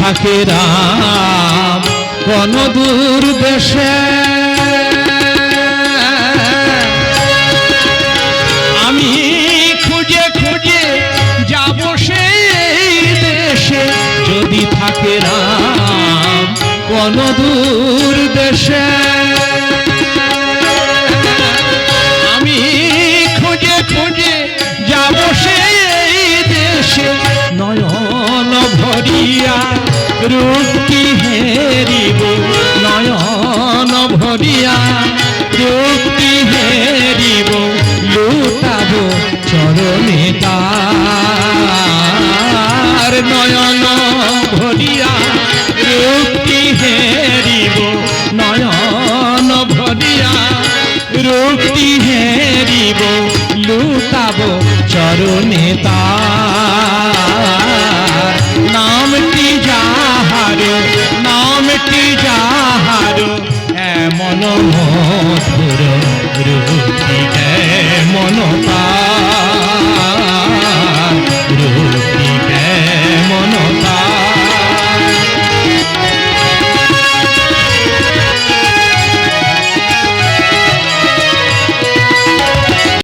থাকে রাম কোন দূর দেশে। আমি খুঁজে খুঁজে যাব সেই দেশে। যদি থাকে রাম কোন দূর দেশে। আমি খুঁজে খুঁজে যাব দেশে। রূপটি হেরিব, নয়ন ভরিয়া। রূপটি হেরিব, লুটাব চরণে তার। নয়ন ভরিয়া, রূপটি হেরিব, নয়ন ভরিয়া। রূপটি হেরিব, লুটাব চরণে তার। কি যাহার? এমন হয়